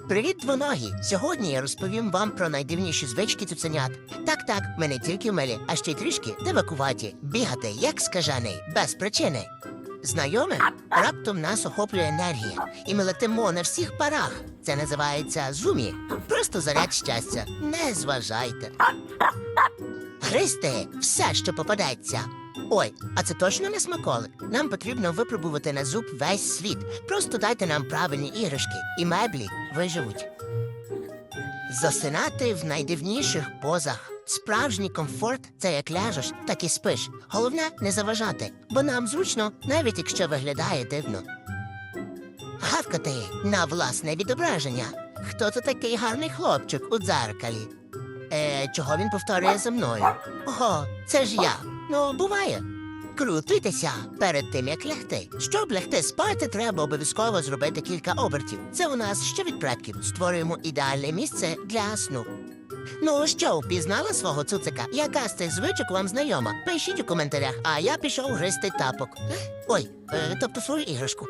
Привіт, двоногі! Сьогодні я розповім вам про найдивніші звички цуценят. Так, так, ми не тільки вмелі, а ще й трішки девакуваті, бігати як скажений, без причини. Знайоме? Раптом нас охоплює енергія, і ми летимо на всіх парах. Це називається зумі. Просто заряд щастя. Не зважайте. Гристи все, що попадеться. Ой, а це точно не смаколик? Нам потрібно випробувати на зуб весь світ. Просто дайте нам правильні іграшки, і меблі виживуть. Засинати в найдивніших позах. Справжній комфорт це як ляжеш, так і спиш. Головне не заважати, бо нам зручно, навіть якщо виглядає дивно. Гавкати на власне відображення. Хто це такий гарний хлопчик у дзеркалі? Е, чого він повторює за мною? Ого, це ж я. Ну, буває. Крутуйтеся перед тим, як лягти. Щоб лягти спати, треба обов'язково зробити кілька обертів. Це у нас ще від предків. Створюємо ідеальне місце для сну. Ну що, впізнала свого цуцика? Яка з цих звичок вам знайома? Пишіть у коментарях, а я пішов гристи тапок. Ой, е, тобто свою іграшку.